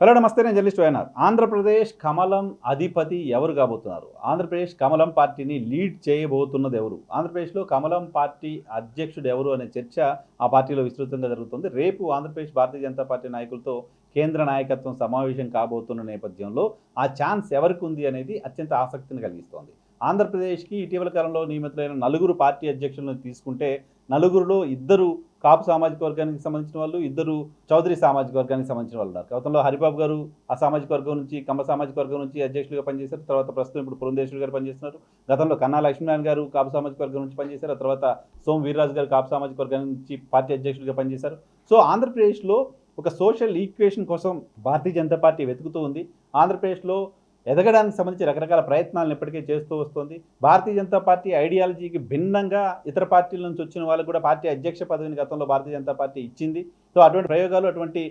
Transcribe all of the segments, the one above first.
Hello నమస్తే నేను journalist వైనార్ Andhra Pradesh కమలం అధిపతి ఎవరు కాబోతున్నారు? ఆంధ్రప్రదేశ్ కమలం పార్టీని లీడ్ చేయబోతున్నది ఎవరు? ఆంధ్రప్రదేశ్లో కమలం పార్టీ అధ్యక్షుడు ఎవరు అనే చర్చ ఆ పార్టీలో విస్తృతంగా జరుగుతుంది. రేపు ఆంధ్రప్రదేశ్ భారతీయ జనతా పార్టీ నాయకులతో కేంద్ర నాయకత్వం సమావేశం కాబోతున్న నేపథ్యంలో ఆ ఛాన్స్ ఎవరికి ఉంది అనేది అత్యంత ఆసక్తిని కలిగిస్తోంది. ఆంధ్రప్రదేశ్కి ఇటీవల కాలంలో నియమితులైన నలుగురు పార్టీ అధ్యక్షులను తీసుకుంటే నలుగురులో ఇద్దరు కాపు సామాజిక వర్గానికి సంబంధించిన వాళ్ళు ఇద్దరు చౌదరి సామాజిక వర్గానికి సంబంధించిన వాళ్ళు ఉన్నారు. గతంలో హరిబాబు గారు ఆ సామాజిక వర్గం నుంచి కమ్మ సామాజిక వర్గం నుంచి అధ్యక్షులుగా పనిచేశారు. తర్వాత ప్రస్తుతం ఇప్పుడు పురంధేశ్వరి గారు పనిచేస్తున్నారు. గతంలో కన్నా లక్ష్మీనారాయణ గారు కాపు సామాజిక వర్గం నుంచి పనిచేశారు. ఆ తర్వాత సోమ వీర్రాజు గారు కాపు సామాజిక వర్గం నుంచి పార్టీ అధ్యక్షులుగా పనిచేశారు. సో ఆంధ్రప్రదేశ్లో ఒక సోషల్ ఈక్వేషన్ కోసం భారతీయ జనతా పార్టీ వెతుకుతూ ఉంది. ఆంధ్రప్రదేశ్లో ఎదగడానికి సంబంధించి రకరకాల ప్రయత్నాలను ఇప్పటికే చేస్తూ వస్తుంది. భారతీయ జనతా పార్టీ ఐడియాలజీకి భిన్నంగా ఇతర పార్టీల నుంచి వచ్చిన వాళ్ళకు కూడా పార్టీ అధ్యక్ష పదవిని గతంలో భారతీయ జనతా పార్టీ ఇచ్చింది. సో అటువంటి ప్రయోగాలు అటువంటి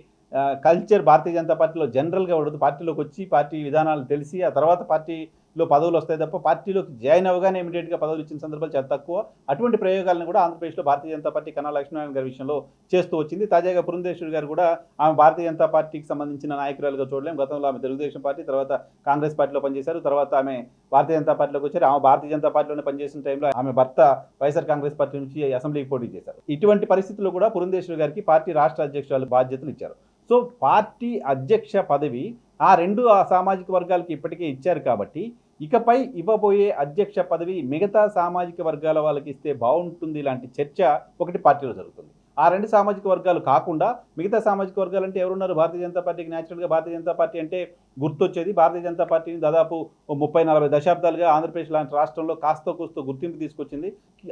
కల్చర్ భారతీయ జనతా పార్టీలో జనరల్గా ఉండదు. పార్టీలోకి వచ్చి పార్టీ విధానాలు తెలిసి ఆ తర్వాత పార్టీ లో పదవులు వస్తాయి తప్ప పార్టీలోకి జాయిన్ అవగానే ఇమీడియట్గా పదవులు ఇచ్చిన సందర్భాలు చాలా తక్కువ. అటువంటి ప్రయోగాలను కూడా ఆంధ్రప్రదేశ్లో భారతీయ జనతా పార్టీ కన్నా లక్ష్మీనారాయణ గారి విషయంలో చేస్తూ వచ్చింది. తాజాగా పురంధేశ్వరి గారు కూడా ఆమె భారతీయ జనతా పార్టీకి సంబంధించిన నాయకురాలుగా చూడలేం. గతంలో ఆమె తెలుగుదేశం పార్టీ తర్వాత కాంగ్రెస్ పార్టీలో పనిచేశారు. తర్వాత ఆమె భారతీయ జనతా పార్టీలోకి వచ్చారు. ఆమె భారతీయ జనతా పార్టీలోనే పనిచేసిన టైంలో ఆమె భర్త వైఎస్ఆర్ కాంగ్రెస్ పార్టీ నుంచి అసెంబ్లీకి పోటీ చేశారు. ఇటువంటి పరిస్థితుల్లో కూడా పురంధేశ్వరి గారికి పార్టీ రాష్ట్ర అధ్యక్షురాలు బాధ్యతలు ఇచ్చారు. సో పార్టీ అధ్యక్ష పదవి ఆ రెండు ఆ సామాజిక వర్గాలకి ఇప్పటికే ఇచ్చారు కాబట్టి ఇకపై ఇవ్వబోయే అధ్యక్ష పదవి మిగతా సామాజిక వర్గాల వాళ్ళకి ఇస్తే బాగుంటుంది ఇలాంటి చర్చ ఒకటి పార్టీలో జరుగుతుంది. ఆ రెండు సామాజిక వర్గాలు కాకుండా మిగతా సామాజిక వర్గాలు అంటే ఎవరున్నారు? భారతీయ జనతా పార్టీకి న్యాచురల్గా భారతీయ జనతా పార్టీ అంటే గుర్తొచ్చేది భారతీయ జనతా పార్టీని దాదాపు ముప్పై నలభై దశాబ్దాలుగా ఆంధ్రప్రదేశ్ లాంటి రాష్ట్రంలో కాస్తో కూస్తో గుర్తింపు తీసుకొచ్చింది.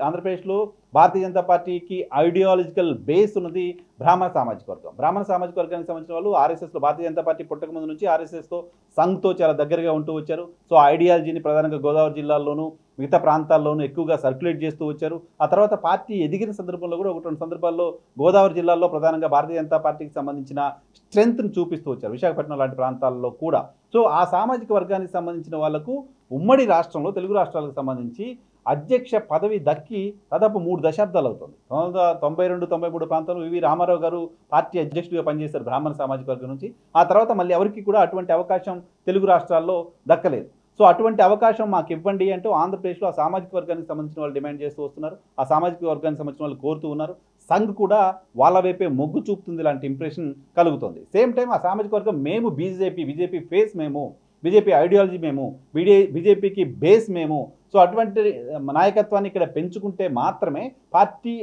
ఆంధ్రప్రదేశ్లో భారతీయ జనతా పార్టీకి ఐడియాలజికల్ బేస్ ఉన్నది బ్రాహ్మణ సామాజిక వర్గం. బ్రాహ్మణ సామాజిక వర్గానికి సంబంధించిన వాళ్ళు ఆర్ఎస్ఎస్లో భారతీయ జనతా పార్టీ పుట్టక ముందు నుంచి ఆర్ఎస్ఎస్తో సంఘ్తో చాలా దగ్గరగా ఉంటూ వచ్చారు. సో ఆ ఐడియాలజీని ప్రధానంగా గోదావరి జిల్లాల్లోనూ మిగతా ప్రాంతాల్లోనూ ఎక్కువగా సర్క్యులేట్ చేస్తూ వచ్చారు. ఆ తర్వాత పార్టీ ఎదిగిన సందర్భంలో కూడా ఒకటి రెండు సందర్భాల్లో గోదావరి జిల్లాలో ప్రధానంగా భారతీయ జనతా పార్టీకి సంబంధించిన స్ట్రెంగ్త్ను చూపిస్తూ వచ్చారు. విశాఖపట్నం లాంటి ప్రాంతాల్లో కూడా. సో ఆ సామాజిక వర్గానికి సంబంధించిన వాళ్ళకు ఉమ్మడి రాష్ట్రంలో తెలుగు రాష్ట్రాలకు సంబంధించి అధ్యక్ష పదవి దక్కి దాదాపు మూడు దశాబ్దాలు అవుతుంది. తొమ్మిది తొంభై రెండు తొంభై మూడు ప్రాంతంలో వివి రామారావు గారు పార్టీ అధ్యక్షుడిగా పనిచేశారు బ్రాహ్మణ సామాజిక వర్గం నుంచి. ఆ తర్వాత మళ్ళీ ఎవరికి కూడా అటువంటి అవకాశం తెలుగు రాష్ట్రాల్లో దక్కలేదు. సో అటువంటి అవకాశం మాకు ఇవ్వండి అంటూ ఆంధ్రప్రదేశ్లో ఆ సామాజిక వర్గానికి సంబంధించిన వాళ్ళు డిమాండ్ చేస్తూ వస్తున్నారు. ఆ సామాజిక వర్గానికి సంబంధించిన వాళ్ళు కోరుతూ ఉన్నారు. సంఘ్ కూడా వాళ్ళ వైపే మొగ్గు చూపుతుంది లాంటి ఇంప్రెషన్ కలుగుతుంది. సేమ్ టైం ఆ సామాజిక వర్గం మేము బీజేపీ బీజేపీ ఫేస్ మేము బీజేపీ ఐడియాలజీ మేము బీడే బీజేపీకి బేస్ మేము. సో అటువంటి నాయకత్వాన్ని ఇక్కడ పెంచుకుంటే మాత్రమే పార్టీ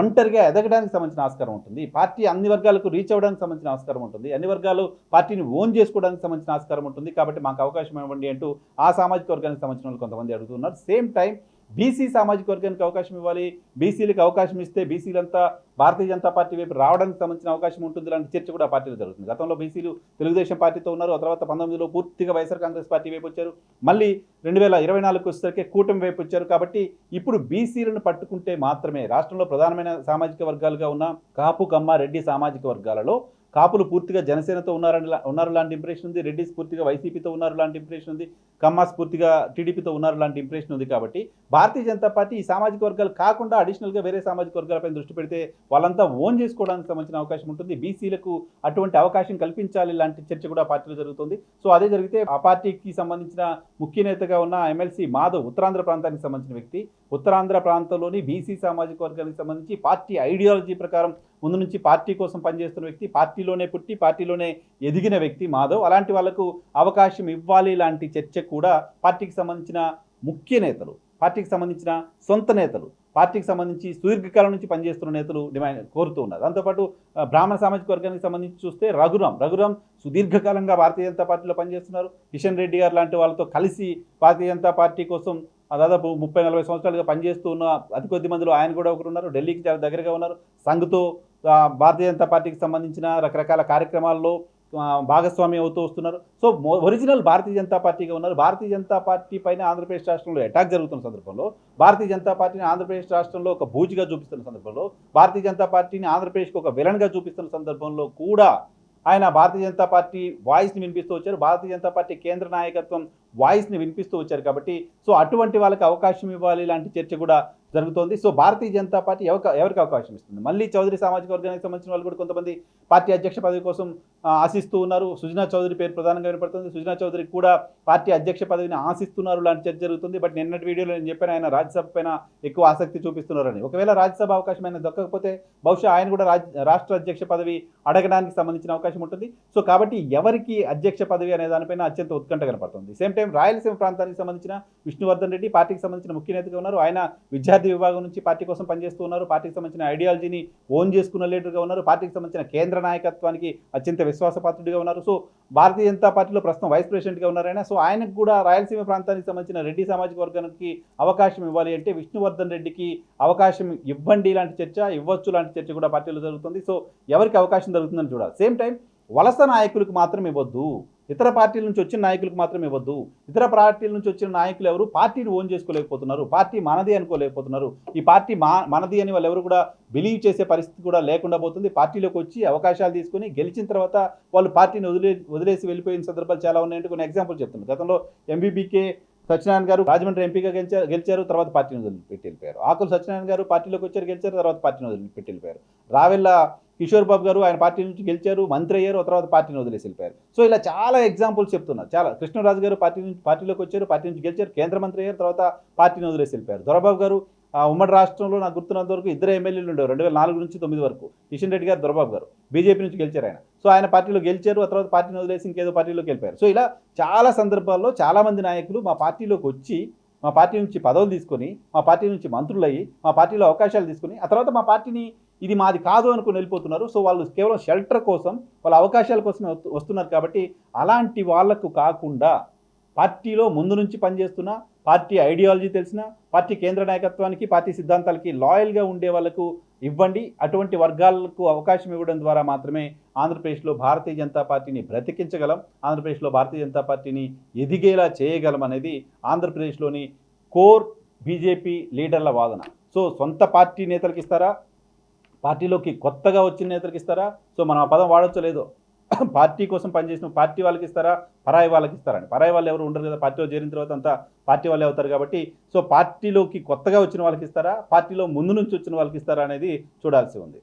ఒంటరిగా ఎదగడానికి సంబంధించిన ఆస్కారం ఉంటుంది. పార్టీ అన్ని వర్గాలకు రీచ్ అవ్వడానికి సంబంధించిన ఆస్కారం ఉంటుంది. అన్ని వర్గాలు పార్టీని ఓన్ చేసుకోవడానికి సంబంధించిన ఆస్కారం ఉంటుంది. కాబట్టి మాకు అవకాశం ఇవ్వండి అంటూ ఆ సామాజిక వర్గానికి సంబంధించిన వాళ్ళు కొంతమంది అడుగుతున్నారు. సేమ్ టైం బీసీ సామాజిక వర్గానికి అవకాశం ఇవ్వాలి. బీసీలకు అవకాశం ఇస్తే బీసీలంతా భారతీయ జనతా పార్టీ వైపు రావడానికి సంబంధించిన అవకాశం ఉంటుంది. లాంటి చర్చ కూడా పార్టీలో జరుగుతుంది. గతంలో బీసీలు తెలుగుదేశం పార్టీతో ఉన్నారు. ఆ తర్వాత పంతొమ్మిదిలో పూర్తిగా వైఎస్ఆర్ కాంగ్రెస్ పార్టీ వైపు వచ్చారు. మళ్ళీ రెండు వేల ఇరవై నాలుగు వచ్చేసరికి కూటమి వైపు వచ్చారు. కాబట్టి ఇప్పుడు బీసీలను పట్టుకుంటే మాత్రమే రాష్ట్రంలో ప్రధానమైన సామాజిక వర్గాలుగా ఉన్న కాపు కమ్మ రెడ్డి సామాజిక వర్గాలలో కాపులు పూర్తిగా జనసేనతో ఉన్నారని ఉన్నారు లాంటి ఇంప్రెషన్ ఉంది. రెడ్డిస్ పూర్తిగా వైసీపీతో ఉన్నారు లాంటి ఇంప్రెషన్ ఉంది. కమ్మ స్ఫూర్తిగా టీడీపీతో ఉన్నారు లాంటి ఇంప్రెషన్ ఉంది కాబట్టి భారతీయ జనతా పార్టీ ఈ సామాజిక వర్గాలు కాకుండా అడిషనల్గా వేరే సామాజిక వర్గాలపై దృష్టి పెడితే వాళ్ళంతా ఓన్ చేసుకోవడానికి సంబంధించిన అవకాశం ఉంటుంది. బీసీలకు అటువంటి అవకాశం కల్పించాలి లాంటి చర్చ కూడా పార్టీలో జరుగుతుంది. సో అదే జరిగితే ఆ పార్టీకి సంబంధించిన ముఖ్య నేతగా ఉన్న ఎమ్మెల్సీ మాధవ్ ఉత్తరాంధ్ర ప్రాంతానికి సంబంధించిన వ్యక్తి ఉత్తరాంధ్ర ప్రాంతంలోని బీసీ సామాజిక వర్గానికి సంబంధించి పార్టీ ఐడియాలజీ ప్రకారం ముందు నుంచి పార్టీ కోసం పనిచేస్తున్న వ్యక్తి పార్టీలోనే పుట్టి పార్టీలోనే ఎదిగిన వ్యక్తి మాధవ్. అలాంటి వాళ్ళకు అవకాశం ఇవ్వాలి లాంటి చర్చకు కూడా పార్టీకి సంబంధించిన ముఖ్య నేతలు పార్టీకి సంబంధించిన సొంత నేతలు పార్టీకి సంబంధించి సుదీర్ఘకాలం నుంచి పనిచేస్తున్న నేతలు డిమాండ్ కోరుతూ ఉన్నారు. దాంతోపాటు బ్రాహ్మణ సామాజిక వర్గానికి సంబంధించి చూస్తే రఘురాం రఘురాం సుదీర్ఘకాలంగా భారతీయ జనతా పార్టీలో పనిచేస్తున్నారు. కిషన్ రెడ్డి గారు లాంటి వాళ్ళతో కలిసి భారతీయ జనతా పార్టీ కోసం దాదాపు ముప్పై నలభై సంవత్సరాలుగా పనిచేస్తూ ఉన్న అతి కొద్ది మందిలో ఆయన కూడా ఒకరు ఉన్నారు. ఢిల్లీకి చాలా దగ్గరగా ఉన్నారు. సంఘ్తో భారతీయ జనతా పార్టీకి సంబంధించిన రకరకాల కార్యక్రమాల్లో భాగస్వామి అవుతూ వస్తున్నారు. సో ఒరిజినల్ భారతీయ జనతా పార్టీగా ఉన్నారు. భారతీయ జనతా పార్టీ పైన ఆంధ్రప్రదేశ్ రాష్ట్రంలో అటాక్ జరుగుతున్న సందర్భంలో భారతీయ జనతా పార్టీని ఆంధ్రప్రదేశ్ రాష్ట్రంలో ఒక బూజిగా చూపిస్తున్న సందర్భంలో భారతీయ జనతా పార్టీని ఆంధ్రప్రదేశ్కి ఒక విలన్గా చూపిస్తున్న సందర్భంలో కూడా ఆయన భారతీయ జనతా పార్టీ వాయిస్ని వినిపిస్తూ వచ్చారు. భారతీయ జనతా పార్టీ కేంద్ర నాయకత్వం వాయిస్ని వినిపిస్తూ వచ్చారు కాబట్టి సో అటువంటి వాళ్ళకి అవకాశం ఇవ్వాలి లాంటి చర్చ కూడా జరుగుతోంది. సో భారతీయ జనతా పార్టీ ఎవరికి ఎవరికి అవకాశం ఇస్తుంది? మళ్ళీ చౌదరి సామాజిక వర్గానికి సంబంధించిన వాళ్ళు కూడా కొంతమంది పార్టీ అధ్యక్ష పదవి కోసం ఆశిస్తూ ఉన్నారు. సుజనా చౌదరి పేరు ప్రధానంగా వినపడుతుంది. సుజనా చౌదరి కూడా పార్టీ అధ్యక్ష పదవిని ఆశిస్తున్నారు లాంటి చర్చ జరుగుతుంది. బట్ నిన్నటి వీడియోలో నేను చెప్పాను ఆయన రాజ్యసభ పైన ఎక్కువ ఆసక్తి చూపిస్తున్నారని. ఒకవేళ రాజ్యసభ అవకాశం ఆయన దొక్కకపోతే బహుశా ఆయన కూడా రాజ్య రాష్ట్ర అధ్యక్ష పదవి అడగడానికి సంబంధించిన అవకాశం ఉంటుంది. సో కాబట్టి ఎవరికి అధ్యక్ష పదవి అనే దానిపైన అత్యంత ఉత్కంఠ కనపడుతుంది. సేమ్ టైం రాయలసీమ ప్రాంతానికి సంబంధించిన విష్ణువర్ధన్ రెడ్డి పార్టీకి సంబంధించిన ముఖ్య నేతగా ఉన్నారు. ఆయన విద్యార్థి విభాగం నుంచి పార్టీ కోసం పనిచేస్తూ ఉన్నారు. పార్టీకి సంబంధించిన ఐడియాలజీని ఓన్ చేసుకున్న లీడర్గా ఉన్నారు. పార్టీకి సంబంధించిన కేంద్ర నాయకత్వానికి అత్యంత విశ్వాసపాత్రుడిగా ఉన్నారు. సో భారతీయ జనతా పార్టీలో ప్రస్తుతం వైస్ ప్రెసిడెంట్గా ఉన్నారు సో ఆయనకు కూడా రాయలసీమ ప్రాంతానికి సంబంధించిన రెడ్డి సామాజిక వర్గానికి అవకాశం ఇవ్వాలి అంటే విష్ణువర్ధన్ రెడ్డికి అవకాశం ఇవ్వండి లాంటి చర్చ ఇవ్వచ్చు లాంటి చర్చ కూడా పార్టీలో జరుగుతుంది. సో ఎవరికి అవకాశం దొరుకుతుందని చూడాలి. సేమ్ టైం వలస నాయకులకు మాత్రం ఇవ్వద్దు. ఇతర పార్టీల నుంచి వచ్చిన నాయకులకు మాత్రం ఇవ్వద్దు. ఇతర పార్టీల నుంచి వచ్చిన నాయకులు ఎవరు? పార్టీని ఓన్ చేసుకోలేకపోతున్నారు. పార్టీ మనది అనుకోలేకపోతున్నారు. ఈ పార్టీ మా మనది అని వాళ్ళు ఎవరు కూడా బిలీవ్ చేసే పరిస్థితి కూడా లేకుండా పోతుంది. పార్టీలోకి వచ్చి అవకాశాలు తీసుకొని గెలిచిన తర్వాత వాళ్ళు పార్టీని వదిలే వదిలేసి వెళ్ళిపోయిన సందర్భాలు చాలా ఉన్నాయంటే కొన్ని ఎగ్జాంపుల్ చెప్తున్నాను గతంలో ఎంబీబీకే సత్యనారాయణ గారు రాజమండ్రి ఎంపీగా గెలిచారు గెలిచారు తర్వాత పార్టీని వదిలిపెట్టి వెళ్ళిపోయారు ఆకుల సత్యనారాయణ గారు పార్టీలోకి వచ్చారు గెలిచారు తర్వాత పార్టీని వదిలిపెట్టి వెళ్ళిపోయారు రావెల్ల కిషోర్ బాబు గారు ఆయన పార్టీ నుంచి గెలిచారు మంత్రి అయ్యారు తర్వాత పార్టీని వదిలేసి వెళ్ళిపోయారు. సో ఇలా చాలా ఎగ్జాంపుల్స్ చెప్తున్నారు. చాలా కృష్ణరాజు గారు పార్టీ నుంచి పార్టీలోకి వచ్చారు పార్టీ నుంచి గెలిచారు కేంద్ర మంత్రి అయ్యారు తర్వాత పార్టీని వదిలేసి వెళ్ళిపోయారు. దొరబాబు గారు ఉమ్మడి రాష్ట్రంలో నాకు గుర్తున్నంత వరకు ఇద్దరు ఎమ్మెల్యేలు ఉండేవారు. రెండు వేల నాలుగు నుంచి తొమ్మిది వరకు. కిషన్ రెడ్డి గారు దొరబాబు గారు. బీజేపీ నుంచి గెలిచారు ఆయన. సో ఆయన పార్టీలో గెలిచారు ఆ తర్వాత పార్టీని వదిలేసి ఇంకేదో పార్టీలోకి వెళ్ళిపోయారు. సో ఇలా చాలా సందర్భాల్లో చాలామంది నాయకులు మా పార్టీలోకి వచ్చి మా పార్టీ నుంచి పదవులు తీసుకొని మా పార్టీ నుంచి మంత్రులు అయ్యి మా పార్టీలో అవకాశాలు తీసుకొని ఆ తర్వాత మా పార్టీని ఇది మాది కాదు అనుకుని వెళ్ళిపోతున్నారు. సో వాళ్ళు కేవలం షెల్టర్ కోసం వాళ్ళ అవకాశాల కోసం వస్తున్నారు కాబట్టి అలాంటి వాళ్ళకు కాకుండా పార్టీలో ముందు నుంచి పనిచేస్తున్న పార్టీ ఐడియాలజీ తెలిసిన పార్టీ కేంద్ర నాయకత్వానికి పార్టీ సిద్ధాంతాలకి లాయల్గా ఉండే వాళ్ళకు ఇవ్వండి. అటువంటి వర్గాలకు అవకాశం ఇవ్వడం ద్వారా మాత్రమే ఆంధ్రప్రదేశ్లో భారతీయ జనతా పార్టీని బ్రతికించగలం. ఆంధ్రప్రదేశ్లో భారతీయ జనతా పార్టీని ఎదిగేలా చేయగలం అనేది ఆంధ్రప్రదేశ్లోని కోర్ బీజేపీ లీడర్ల వాదన. సో సొంత పార్టీ నేతలకు ఇస్తారా? పార్టీలోకి కొత్తగా వచ్చిన నేతలకు ఇస్తారా? సో మనం ఆ పదం వాడచ్చలేదు పార్టీ కోసం పనిచేసిన పార్టీ వాళ్ళకి ఇస్తారా? పరాయి వాళ్ళకి ఇస్తారని. పరాయి వాళ్ళు ఎవరు ఉండరు కదా. పార్టీలో చేరిన తర్వాత అంతా పార్టీ వాళ్ళే అవుతారు కాబట్టి. సో పార్టీలోకి కొత్తగా వచ్చిన వాళ్ళకి ఇస్తారా? పార్టీలో ముందు నుంచి వచ్చిన వాళ్ళకి ఇస్తారా అనేది చూడాల్సి ఉంది.